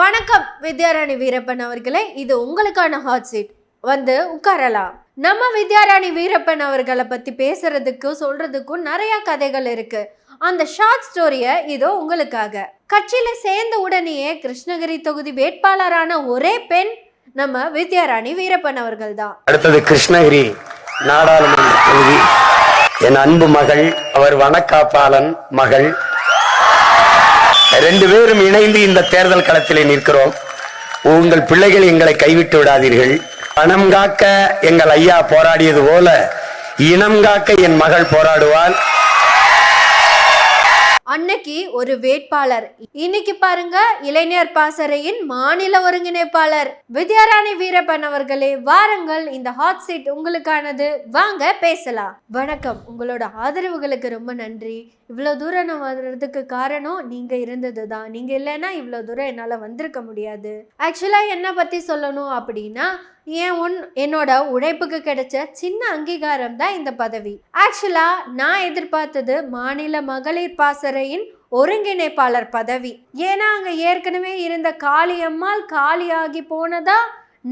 வணக்கம் வித்யாராணி வீரப்பன் அவர்களே. இது உங்களுக்கான ஹாட் சீட் வந்து உட்காரலாம். நம்ம வித்யாராணி வீரப்பன் அவர்களை பத்தி பேசுறதுக்கும் சொல்றதுக்கும் நிறைய கதைகள் இருக்கு. அந்த ஷார்ட் ஸ்டோரியை இதோ உங்களுக்காக. கட்சியில சேர்ந்த உடனேயே கிருஷ்ணகிரி தொகுதி வேட்பாளரான ஒரே பெண் நம்ம வித்யாராணி வீரப்பன் அவர்கள் தான். அடுத்தது கிருஷ்ணகிரி நாடாளுமன்ற தொகுதி. என் அன்பு மகள் அவர் வனக்காப்பாளன் மகள் ரெண்டு பேரும் இணைந்து இந்த தேர்தல் களத்திலே நிற்கிறோம். உங்கள் பிள்ளைகள் எங்களை கைவிட்டு விடாதீர்கள். பணம் காக்க எங்கள் ஐயா போராடியது போல இனம் காக்க என் மகள் போராடுவாள். அன்னைக்கு ஒரு வேட்பாளர். இன்னைக்கு பாருங்க இளைஞர் பாசறையின் மாநில ஒருங்கிணைப்பாளர். வித்யாராணி வீரப்பன் அவர்களே வாருங்கள் இந்த ஹாட் சீட் உங்களுக்கானது. வாங்க பேசலாம். வணக்கம். உங்களோட ஆதரவுகளுக்கு ரொம்ப நன்றி. இவ்வளோ தூரம் நான் வர்றதுக்கு காரணம் நீங்க இருந்தது தான் நீங்க இல்லைன்னா இவ்வளோ தூரம் என்னால் வந்திருக்க முடியாது. ஆக்சுவலாக என்ன பற்றி சொல்லணும் அப்படின்னா ஏன் உன் என்னோட உழைப்புக்கு கிடைச்ச சின்ன அங்கீகாரம் தான் இந்த பதவி. ஆக்சுவலாக நான் எதிர்பார்த்தது மாநில மகளிர் பாசறையின் ஒருங்கிணைப்பாளர் பதவி. ஏன்னா அங்கே ஏற்கனவே இருந்த காளியம்மாள் காலியாகி போனதா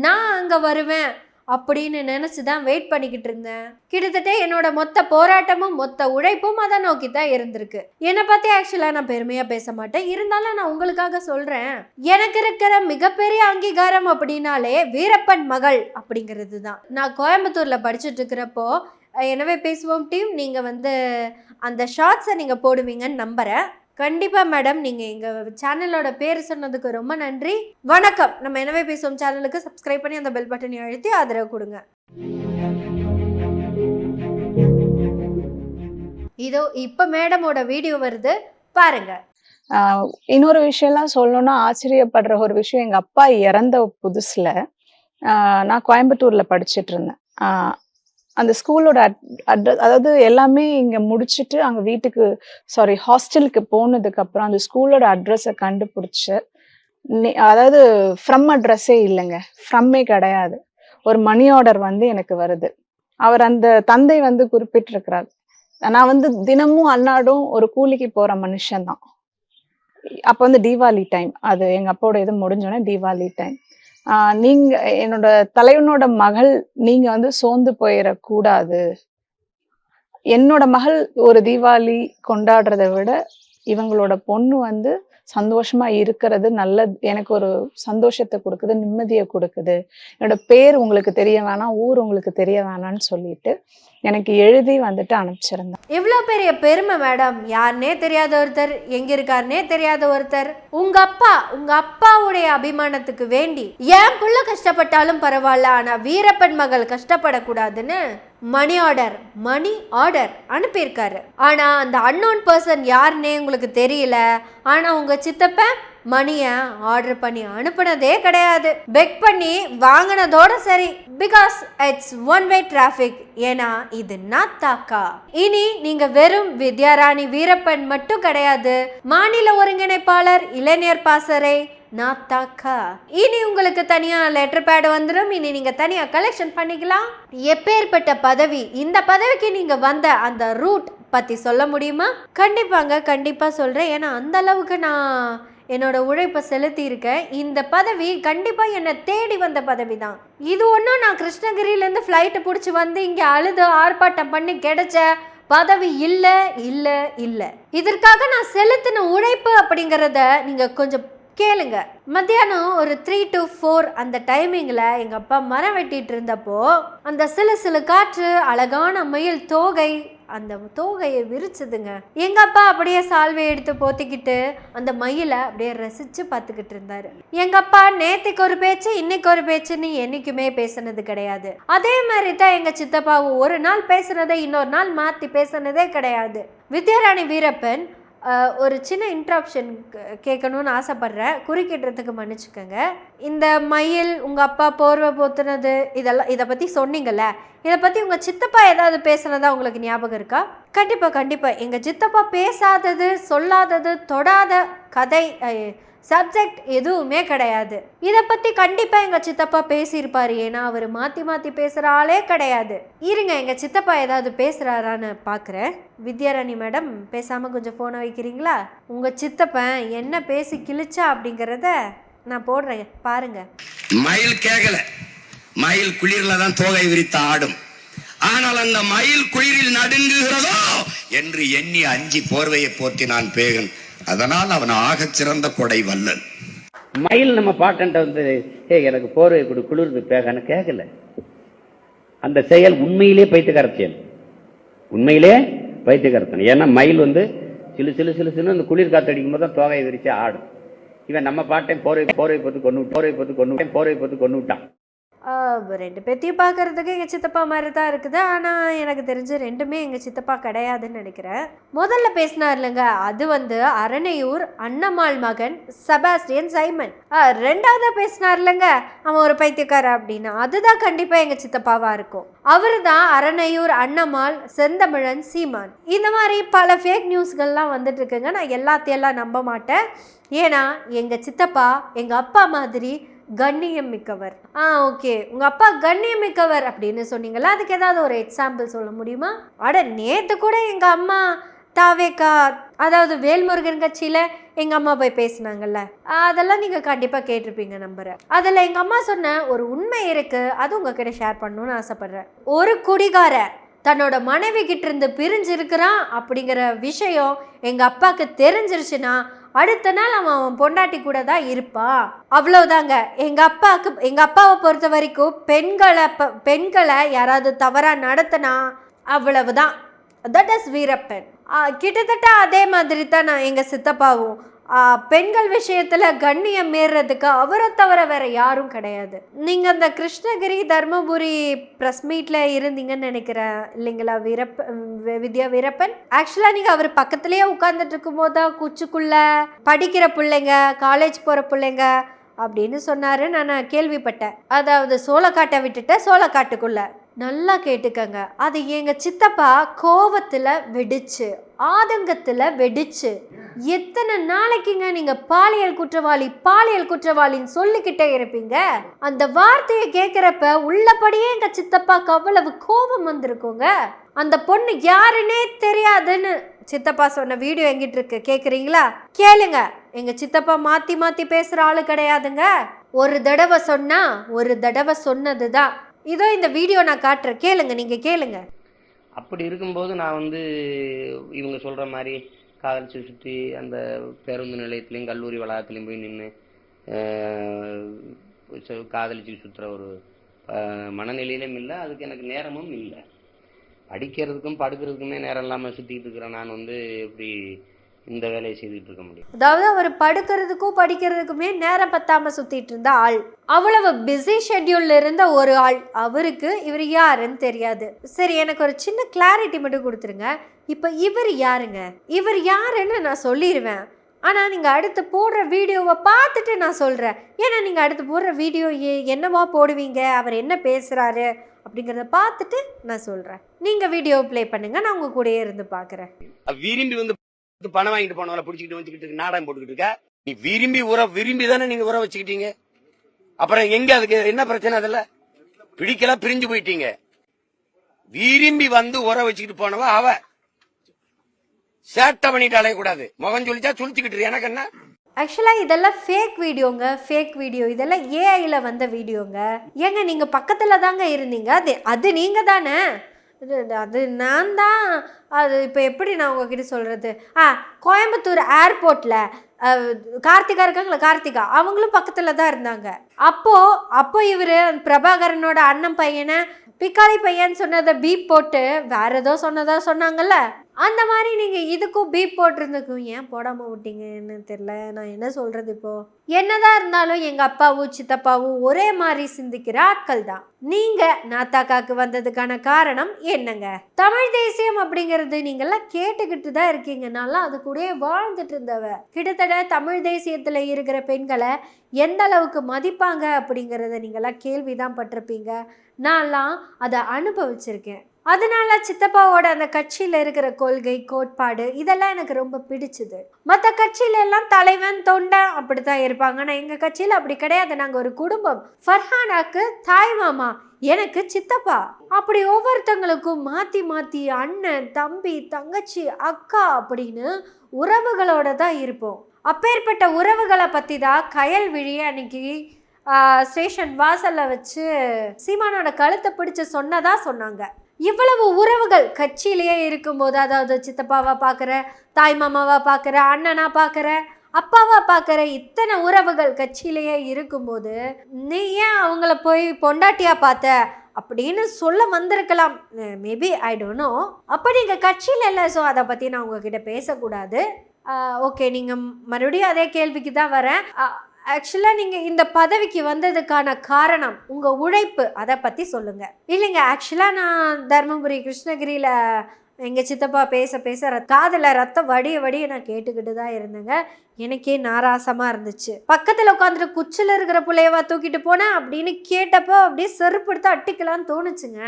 நான் அங்கே வருவேன். அப்படின்னு நினச்சி தான் வெயிட் பண்ணிக்கிட்டு இருந்தேன். கிட்டத்தட்ட என்னோட மொத்த போராட்டமும் மொத்த உழைப்பும் அதை நோக்கி தான் இருந்திருக்கு. என்னை பற்றி ஆக்சுவலாக நான் பெருமையாக பேச மாட்டேன். இருந்தாலும் நான் உங்களுக்காக சொல்கிறேன் எனக்கு இருக்கிற மிகப்பெரிய அங்கீகாரம் அப்படின்னாலே வீரப்பன் மகள் அப்படிங்கிறது தான் நான் கோயம்புத்தூரில் படிச்சுட்டு இருக்கிறப்போ எனவே பேசுவோம் டீம் நீங்கள் வந்து அந்த ஷார்ட்ஸை நீங்கள் போடுவீங்கன்னு நம்புகிறேன் கண்டிப்பாக மேடம் நீங்கள் எங்கள் சேனலோட பேர் சொன்னதுக்கு ரொம்ப நன்றி. வணக்கம். நம்ம எனவே பேசுவோம் சேனலுக்கு சப்ஸ்கிரைப் பண்ணி அந்த பெல் பட்டனை அழுத்தி ஆதரவு கொடுங்க. இதோ இப்போ மேடமோட வீடியோ வருது. பாருங்க. இன்னொரு விஷயம்லாம் சொல்லணும்னா ஆச்சரியப்படுற ஒரு விஷயம் எங்கள் அப்பா இறந்த புதுசில் நான் கோயம்புத்தூரில் படிச்சுட்டு இருந்தேன். அந்த ஸ்கூலோட அட்ரஸ் அதாவது எல்லாமே இங்கே முடிச்சுட்டு அங்கே வீட்டுக்கு சாரி ஹாஸ்டலுக்கு போனதுக்கு அப்புறம் அந்த ஸ்கூலோட அட்ரஸை கண்டுபிடிச்சு அதாவது ஃப்ரம் அட்ரஸே இல்லைங்க. ஃப்ரம்மே கிடையாது. ஒரு மணி ஆர்டர் வந்து எனக்கு வருது. அவர் அந்த தந்தை வந்து குறிப்பிட்டிருக்கிறார். நான் வந்து தினமும் அன்னாடும் ஒரு கூலிக்கு போற மனுஷன்தான். அப்போ வந்து தீபாவளி டைம் அது எங்க அப்பாவோட இது முடிஞ்சோடனே தீபாவளி டைம் நீங்க என்னோட தலைவனோட மகள் நீங்க வந்து சோர்ந்து போயிடக்கூடாது என்னோட மகள் ஒரு தீபாவளி கொண்டாடுறதை விட இவங்களோட பொண்ணு வந்து சந்தோஷமா இருக்கிறது நல்ல எனக்கு ஒரு சந்தோஷத்தை கொடுக்குது நிம்மதியை கொடுக்குது. என்னோட பேர் உங்களுக்கு தெரிய வேணாம் ஊர் உங்களுக்கு தெரிய வேணாம்னு சொல்லிட்டு எனக்கு எழுதி வந்துட்டு அனுப்பிச்சிருந்தேன். இவ்வளோ பெரிய பெருமை மேடம். யாருனே தெரியாத ஒருத்தர் எங்க இருக்காருனே தெரியாத ஒருத்தர். உங்க அப்பா உங்க அப்பாவுடைய அபிமானத்துக்கு வேண்டி ஏன் புள்ள கஷ்டப்பட்டாலும் பரவாயில்ல ஆனா வீரப்பன் மகள் கஷ்டப்படக்கூடாதுன்னு மணி ஆர்டர் மணி ஆர்டர் அனுப்பியிருக்காரு. ஆனா அந்த அன்னோன் பர்சன் யாருன்னே உங்களுக்கு தெரியல. ஆனா உங்க சித்தப்பன் மணியை ஆர்டர் பண்ணி அனுப்புனதே கிடையாது. பெக் பண்ணி வாங்கினதோட சரி. Because it's one way traffic ஏன்னா இது நாத்தாக்கா இனி நீங்க வெறும் வித்யாராணி வீரப்பன் மட்டும் கிடையாது மாநில ஒருங்கிணைப்பாளர் இளைஞர் பாசறை நாத்தாக்கா இனி உங்களுக்கு தனியா லெட்டர் பேட் வந்துடும் இனி நீங்க தனியா கலெக்ஷன் பண்ணிக்கலாம். எப்பேற்பட்ட பதவி இந்த பதவிக்கு நீங்க வந்த அந்த ரூட் பத்தி சொல்ல முடியுமா? கண்டிப்பாங்க கண்டிப்பா சொல்றேன். ஏன்னா அந்த அளவுக்கு நான் என்னோட உழைப்பை செலுத்தியிருக்கேன் இந்த பதவி கண்டிப்பாக என்னை தேடி வந்த பதவி தான் இது ஒன்றும் நான் கிருஷ்ணகிரியிலேருந்து ஃப்ளைட்டை பிடிச்சி வந்து இங்கே அழுது ஆர்ப்பாட்டம் பண்ணி கிடைச்ச பதவி இல்லை இல்லை இல்லை. இதற்காக நான் செலுத்தின உழைப்பு அப்படிங்கிறத நீங்கள் கொஞ்சம் கேளுங்க. மத்தியானம் ஒரு த்ரீ டு ஃபோர் அந்த டைமிங்கில் எங்கள் அப்பா மரம் வெட்டிட்டு இருந்தப்போ அந்த சிலு சிலு காற்று அழகான மயில் தோகை அந்த தோகையை விரிச்சதுங்க. எங்க அப்பா அப்படியே சால்வை எடுத்து போத்திக்கிட்டு அந்த மயிலை அப்படியே ரசிச்சு பார்த்துக்கிட்டு இருந்தாரு. எங்க அப்பா நேத்துக்கு ஒரு பேச்சு இன்னைக்கு ஒரு பேச்சுன்னு என்னைக்குமே பேசுனது கிடையாது. அதே மாதிரி தான் எங்க சித்தப்பாவும் ஒரு நாள் பேசுனதை இன்னொரு நாள் மாத்தி பேசுனதே கிடையாது. வித்யாராணி வீரப்பன் ஒரு சின்ன இன்ட்ராப்ஷன் கேட்கணும்னு ஆசைப்பட்றேன். குறுக்கிடுறதுக்கு மன்னிச்சுக்கோங்க. இந்த மயில் உங்கள் அப்பா போர்வை போத்துனது இதெல்லாம் இதை பற்றி சொன்னீங்கல்ல இதை பற்றி உங்கள் சித்தப்பா ஏதாவது பேசுனதா உங்களுக்கு ஞாபகம் இருக்கா? கண்டிப்பாக கண்டிப்பாக எங்கள் சித்தப்பா பேசாதது சொல்லாதது தொடாத கதை சப்ஜெக்ட் எதுவுமே கிடையாது. இதை பற்றி கண்டிப்பாக எங்கள் சித்தப்பா பேசியிருப்பார். ஏன்னா அவர் மாற்றி மாற்றி பேசுகிற ஆளே கிடையாது. இருங்க எங்கள் சித்தப்பா ஏதாவது பேசுகிறாரான்னு பார்க்குறேன் வித்யாராணி மேடம் பேசாமல் கொஞ்சம் ஃபோனை வைக்கிறீங்களா? உங்கள் சித்தப்பன் என்ன பேசி கிழிச்சா அப்படிங்கிறத நான் போடுறேன். பாருங்க. மயில் கேட்கல மயில் குளிரில் தான் தோகை விரித்த ஆடும். ஆனால் அந்த மயில் குளிரில் நடுங்குகிறதோ என்று எண்ணி அஞ்சி போர்வையை போர்த்தி நான் பேகன். அதனால் அவன் ஆகச் சிறந்த கொடை வல்லன் மயில் நம்ம பாட்டன்ட்ட வந்து ஏ எனக்கு போர்வை கொடு குளிர்ந்து பேகன்னு கேட்கல அந்த செயல் உண்மையிலே பைத்தியக்கார செயல் உண்மையிலே பைத்தியக்காரத்தனம் ஏன்னா மயில் வந்து சிலு சிலு சிலு சிலு அந்த குளிர் காத்தடிக்கும் போது தான் தோகையை விரிச்சு ஆடும் இவன் நம்ம பாட்டை போர்வை போர்வை போட்டு கொண்டு போர்வை போட்டு கொண்டு விட்டான் போர்வை போட்டு கொண்டு விட்டான் ரெண்டு பேர்த்தையும் பார்க்கறதுக்கு எங்கள் சித்தப்பா மாதிரி தான் இருக்குது. ஆனால் எனக்கு தெரிஞ்சு ரெண்டுமே எங்கள் சித்தப்பா கிடையாதுன்னு நினைக்கிறேன். முதல்ல பேசினார் இல்லைங்க அது வந்து அரணையூர் அன்னம்மாள் மகன் செபாஸ்டியன் சைமன். ரெண்டாவது பேசினார் இல்லைங்க அவன் ஒரு பைத்தியக்கார அப்படின்னு. அதுதான் கண்டிப்பாக எங்கள் சித்தப்பாவாக இருக்கும். அவர் தான் அரணையூர் அன்னம்மாள் செந்தமிழன் சீமான். இந்த மாதிரி பல ஃபேக் நியூஸ்கள்லாம் வந்துட்டு இருக்குங்க நான் எல்லாத்தையெல்லாம் நம்ப மாட்டேன். ஏன்னா எங்கள் சித்தப்பா எங்கள் அப்பா மாதிரி கண்ணியம் மிக்கவர் ஆ ஓகே. உங்க அப்பா கண்ணியம் மிக்கவர் அப்படின்னு சொன்னீங்களா அதுக்கு ஏதாவது ஒரு எக்ஸாம்பிள் சொல்ல முடியுமா? அட நேத்து கூட எங்க அம்மா தாவேக்கா அதாவது வேல்முருகன் கட்சியில எங்க அம்மா போய் பேசினாங்கல்ல அதெல்லாம் நீங்க கண்டிப்பா கேட்டிருப்பீங்க நம்புறேன். அதுல எங்க அம்மா சொன்ன ஒரு உண்மை இருக்கு அது உங்ககிட்ட ஷேர் பண்ணணும்னு ஆசைப்படுறேன். ஒரு குடிகார தன்னோட மனைவி கிட்ட இருந்து பிரிஞ்சிருக்கிறான் அப்படிங்கிற விஷயம் எங்க அப்பாவுக்கு தெரிஞ்சிருச்சுன்னா அடுத்த நாள் அவன் அவன் பொண்டாட்டி கூட தான் இருப்பான் அவ்வளவுதாங்க. எங்க அப்பாவுக்கு எங்க அப்பாவை பொறுத்த வரைக்கும் பெண்களை ப- பெண்களை யாராவது தவறா நடத்தினா அவ்வளவுதான். That is Veerappan. கிட்டத்தட்ட அதே மாதிரி தான் நான் எங்கள் சித்தப்பாவும் பெண்கள் விஷயத்தில் கண்ணியம் மீறதுக்கு அவரை தவிர வேறு யாரும் கிடையாது. நீங்கள் அந்த கிருஷ்ணகிரி தர்மபுரி ப்ரெஸ் மீட்டில் இருந்தீங்கன்னு நினைக்கிறேன். இல்லைங்களா? வீரப்ப வி- வித்யா வீரப்பன்? ஆக்சுவலாக நீங்கள் அவர் பக்கத்துலேயே உட்காந்துட்டு இருக்கும்போது தான் குச்சுக்குள்ள படிக்கிற பிள்ளைங்க காலேஜ் போகிற பிள்ளைங்க அப்படின்னு சொன்னார். நான் கேள்விப்பட்டேன். அதாவது சோளக்காட்டை விட்டுட்டேன் சோளக்காட்டுக்குள்ளே. நல்லா கேட்டுக்கங்க. அது எங்கள் சித்தப்பா கோவத்தில் வெடிச்சு ஆதங்கத்தில் வெடிச்சு எத்தனை நாளைக்குங்க நீங்க பாலியல் குற்றவாளி பாலியல் குற்றவாளின்னு சொல்லிக்கிட்டே இருப்பீங்க? அந்த வார்த்தையை கேட்குறப்ப உள்ளபடியே எங்க சித்தப்பாக்கு அவ்வளவு கோபம் வந்திருக்குங்க. அந்த பொண்ணு யாருன்னே தெரியாதுன்னு சித்தப்பா சொன்ன வீடியோ எங்கிட்டு இருக்கு? கேக்குறீங்களா? கேளுங்க. எங்க சித்தப்பா மாத்தி மாத்தி பேசுற ஆளு கிடையாதுங்க. ஒரு தடவை சொன்னா ஒரு தடவை சொன்னது தான் இதோ இந்த வீடியோ நான் காட்டுறேன். கேளுங்க நீங்க கேளுங்க. அப்படி இருக்கும்போது நான் வந்து இவங்க சொல்கிற மாதிரி காதலிச்சு சுற்றி அந்த பேருந்து நிலையத்துலேயும் கல்லூரி வளாகத்துலேயும் போய் நின்று காதலிச்சு சுற்றுற ஒரு மனநிலையிலும் இல்லை. அதுக்கு எனக்கு நேரமும் இல்லை. படிக்கிறதுக்கும் படுக்கிறதுக்குமே நேரம் இல்லாமல் சுற்றிக்கிட்டு இருக்கிறேன். நான் வந்து இப்படி இந்த வேலையை செய்துட்டு இருக்க முடியும். அதாவது அவர் படுக்கிறதுக்கும் படிக்கிறதுக்குமே நேரம் பத்தாம சுத்திட்டு இருந்த ஆள். அவ்வளவு பிஸி ஷெட்யூல்ல இருந்த ஒரு ஆள். அவருக்கு இவர் யாருன்னு தெரியாது. சரி எனக்கு ஒரு சின்ன கிளாரிட்டி மட்டும் கொடுத்துருங்க. இப்போ இவர் யாருங்க? இவர் யாருன்னு நான் சொல்லிடுவேன் ஆனால் நீங்கள் அடுத்து போடுற வீடியோவை பார்த்துட்டு நான் சொல்கிறேன் ஏன்னா நீங்கள் அடுத்து போடுற வீடியோ என்னவா போடுவீங்க? அவர் என்ன பேசுகிறாரு அப்படிங்கிறத பார்த்துட்டு நான் சொல்கிறேன் நீங்கள் வீடியோ ப்ளே பண்ணுங்க. நான் உங்கள் கூடயே இருந்து பார்க்குறேன். விரும்பி வந்து பணம் வாங்கிட்டு போனவள பிடிச்சிக்கிட்டு வச்சுக்கிட்டு நாடகம் போட்டுக்கிட்டு இருக்க. நீ விரும்பி உற விரும்பி தானே நீங்க உற வச்சுக்கிட்டீங்க. அப்புறம் எங்க அதுக்கு என்ன பிரச்சனை அதுல? பிடிக்கல பிரிஞ்சு போயிட்டீங்க. விரும்பி வந்து உற வச்சுக்கிட்டு போனவ அவ. சேட்டை பண்ணிட்டு அலையக்கூடாது. முகம் சொல்லிச்சா சுழிச்சுக்கிட்டு எனக்கு என்ன? ஆக்சுவலாக இதெல்லாம் ஃபேக் வீடியோங்க ஃபேக் வீடியோ இதெல்லாம் ஏஐயில் வந்த வீடியோங்க ஏங்க நீங்கள் பக்கத்தில் தாங்க இருந்தீங்க. அது அது நீங்கள் தானே அது நான் தான் அது இப்போ எப்படி நான் உங்ககிட்ட சொல்கிறது ஆ கோயம்புத்தூர் ஏர்போர்ட்டில் கார்த்திகா இருக்காங்களா? கார்த்திகா. அவங்களும் பக்கத்தில் தான் இருந்தாங்க. அப்போது அப்போ இவர் பிரபாகரனோட அண்ணன் பையனை பிக்காளி பையன் சொன்னதை பீப் போட்டு வேற ஏதோ சொன்னதாக சொன்னாங்கல்ல? அந்த மாதிரி நீங்கள் இதுக்கும் பீப் போட்டிருந்துக்கும் ஏன் போடாமல் விட்டீங்கன்னு தெரியல. நான் என்ன சொல்கிறது இப்போ? என்னதான் இருந்தாலும் எங்கள் அப்பாவும் சித்தப்பாவும் ஒரே மாதிரி சிந்திக்கிற ஆட்கள் தான் நீங்கள் நாத்தாக்காக்கு வந்ததுக்கான காரணம் என்னங்க? தமிழ் தேசியம் அப்படிங்கிறது நீங்கள்லாம் கேட்டுக்கிட்டு தான் இருக்கீங்க. நான்லாம் அது கூடயே வாழ்ந்துட்டு இருந்தவ. கிட்டத்தட்ட தமிழ் தேசியத்தில் இருக்கிற பெண்களை எந்த அளவுக்கு மதிப்பாங்க அப்படிங்கிறத நீங்கெல்லாம் கேள்விதான் பட்டிருப்பீங்க. நான்லாம் அதை அனுபவிச்சிருக்கேன். அதனால சித்தப்பாவோட அந்த கட்சியில் இருக்கிற கொள்கை கோட்பாடு இதெல்லாம் எனக்கு ரொம்ப பிடிச்சது. மற்ற கட்சியில எல்லாம் தலைவன் தொண்டன் அப்படித்தான் இருப்பாங்க. ஆனால் எங்கள் கட்சியில் அப்படி கிடையாது. நாங்கள் ஒரு குடும்பம். ஃபர்ஹானாக்கு தாய் மாமா எனக்கு சித்தப்பா. அப்படி ஒவ்வொருத்தங்களுக்கும் மாற்றி மாற்றி அண்ணன் தம்பி தங்கச்சி அக்கா அப்படின்னு உறவுகளோட தான் இருப்போம். அப்பேற்பட்ட உறவுகளை பற்றி தான் கயல் விழி அன்னைக்கு ஸ்டேஷன் வாசல்ல வச்சு சீமானோட கழுத்தை பிடிச்சு சொன்னதா சொன்னாங்க. இவ்வளவு உறவுகள் கட்சியிலேயே இருக்கும்போது அதாவது சித்தப்பாவா பார்க்குற தாய் மாமாவா பார்க்குற அண்ணனா பார்க்குற அப்பாவா பார்க்குற இத்தனை உறவுகள் கட்சியிலேயே இருக்கும்போது நீ ஏன் அவங்கள போய் பொண்டாட்டியா பார்த்த? அப்படின்னு சொல்ல வந்திருக்கலாம். மேபி ஐ டோன்ட் நோ அப்போ நீங்கள் கட்சியில் இல்லை ஸோ அதை பற்றி நான் உங்ககிட்ட பேசக்கூடாது. ஓகே நீங்கள் மறுபடியும் அதே கேள்விக்கு தான் வரேன். ஆக்சுவலாக நீங்கள் இந்த பதவிக்கு வந்ததுக்கான காரணம் உங்கள் உழைப்பு அதை பற்றி சொல்லுங்கள் இல்லைங்க ஆக்சுவலாக நான் தருமபுரி கிருஷ்ணகிரியில் எங்கள் சித்தப்பா பேச பேச காதில் ரத்தம் வடிய வடிய நான் கேட்டுக்கிட்டு தான் இருந்தேங்க. எனக்கே நாராசமாக இருந்துச்சு. பக்கத்தில் உட்காந்துட்டு குச்சில் இருக்கிற புள்ளையவா தூக்கிட்டு போனேன் அப்படின்னு கேட்டப்போ அப்படியே செருப்பு எடுத்து அட்டிக்கலான்னு தோணுச்சுங்க.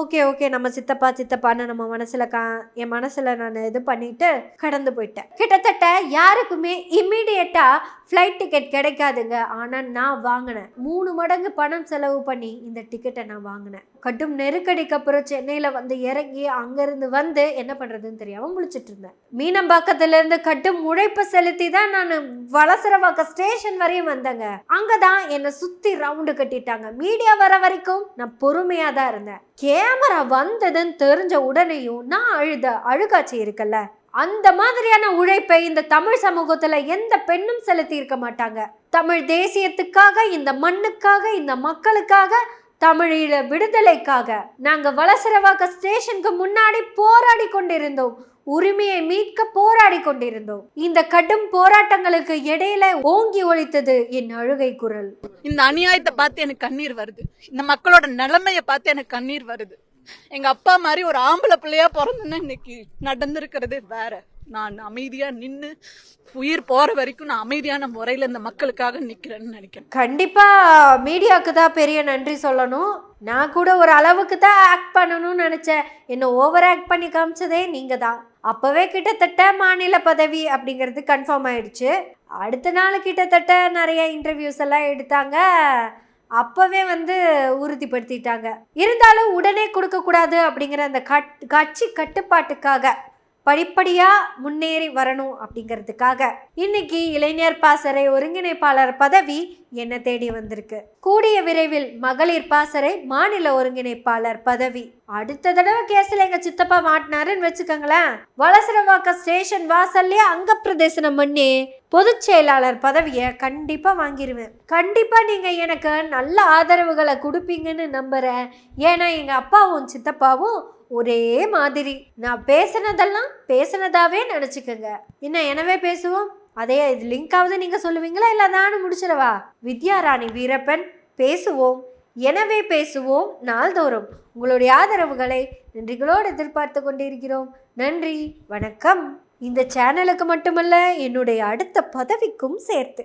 ஓகே ஓகே நம்ம சித்தப்பா சித்தப்பான்னு நம்ம மனசில் கா என் மனசில் நான் இது பண்ணிட்டு கடந்து போயிட்டேன். கிட்டத்தட்ட யாருக்குமே இம்மிடியட்டாக ஃப்ளைட் டிக்கெட் கிடைக்காதுங்க. ஆனால் நான் வாங்கினேன். மூணு மடங்கு பணம் செலவு பண்ணி இந்த டிக்கெட்டை நான் வாங்கினேன். கடும் நெருக்கடிக்கு அப்புறம் சென்னையில் வந்து இறங்கி அங்கேருந்து வந்து என்ன பண்ணுறதுன்னு தெரியாமல் முழிச்சிட்டு இருந்தேன். மீனம்பாக்கத்துலேருந்து கட்டும் உழைப்பு செலுத்தி தான் நான் வளசரவாக்க ஸ்டேஷன் வரையும் வந்தேங்க. அங்கே தான் என்னை சுற்றி ரவுண்டு கட்டிட்டாங்க. மீடியா வர வரைக்கும் நான் பொறுமையாக தான் இருந்தேன். கேமரா வந்ததுன்னு தெரிஞ்ச உடனேயும் நான் அழுத அழுகாட்சி இருக்குல்ல. அந்த மாதிரியான உழைப்பை இந்த தமிழ் சமூகத்துல எந்த பெண்ணும் செலுத்தி இருக்க மாட்டாங்க. தமிழ் தேசியத்துக்காக இந்த மண்ணுக்காக இந்த மக்களுக்காக தமிழீழ விடுதலைக்காக நாங்க வளசரவாக்க ஸ்டேஷனுக்கு முன்னாடி போராடி கொண்டிருந்தோம். உரிமையை மீட்க போராடி கொண்டிருந்தோம். இந்த கடும் போராட்டங்களுக்கு இடையில ஓங்கி ஒலித்தது என் அழுகை குரல். இந்த அநியாயத்தை பார்த்து எனக்கு கண்ணீர் வருது. இந்த மக்களோட நிலைமைய பார்த்து எனக்கு கண்ணீர் வருது. எங்க அப்பா மாதிரி ஒரு ஆம்பளை பிள்ளையா பிறந்துன்னு இன்னைக்கு நடந்திருக்கிறது வேற. நான் அமைதியா நின்னு உயிர் போற வரைக்கும் நான் அமைதியான முறையில இந்த மக்களுக்காக நிக்கிறேன்னு நினைக்கிறேன். கண்டிப்பா மீடியாவுக்கு தான் பெரிய நன்றி சொல்லணும். நான் கூட ஒரு அளவுக்கு தான் ஆக்ட் பண்ணணும்னு நினைச்சேன். என்ன ஓவர் ஆக்ட் பண்ணி காமிச்சதே நீங்க தான் அப்போவே கிட்டத்தட்ட மாநில பதவி அப்படிங்கிறது கன்ஃபார்ம் ஆயிடுச்சு. அடுத்த நாள் கிட்டத்தட்ட நிறைய இன்டர்வியூஸ் எல்லாம் எடுத்தாங்க. அப்போவே வந்து உறுதிப்படுத்திட்டாங்க. இருந்தாலும் உடனே கொடுக்கக்கூடாது அப்படிங்கிற அந்த கட் கட்சி கட்டுப்பாட்டுக்காக படிப்படியாக முன்னேறி வரணும் அப்படிங்கிறதுக்காக இன்னைக்கு இளைஞர் பாசறை ஒருங்கிணைப்பாளர் பதவி என்ன தேடி வந்திருக்கு? கூடிய விரைவில் மகளிர் பாசறை மாநில ஒருங்கிணைப்பாளர் பதவி. அடுத்த தடவை கேஸில் எங்க சித்தப்பா மாட்டினாருன்னு வச்சுக்கோங்களேன். வலசரவாக்க ஸ்டேஷன் வாசல்லே அங்க பிரதேசனம் பண்ணி பொதுச் செயலாளர் பதவியை கண்டிப்பாக வாங்கிடுவேன் கண்டிப்பாக நீங்கள் எனக்கு நல்ல ஆதரவுகளை கொடுப்பீங்கன்னு நம்புகிறேன் ஏன்னா எங்கள் அப்பாவும் சித்தப்பாவும் ஒரே மாதிரி. நான் பேசுனதெல்லாம் பேசுனதாவே நினச்சிக்கோங்க. என்ன எனவே பேசுவோம்? அதே இது லிங்காவது நீங்கள் சொல்லுவீங்களா? இல்லை நானும் முடிச்சிடவா? வித்யாராணி வீரப்பன் பேசுவோம். எனவே பேசுவோம் நாள்தோறும். உங்களுடைய ஆதரவுகளை நன்றிகளோடு எதிர்பார்த்து கொண்டிருக்கிறோம். நன்றி வணக்கம். இந்த சேனலுக்கு மட்டுமல்ல என்னுடைய அடுத்த பதவிக்கும் சேர்த்து.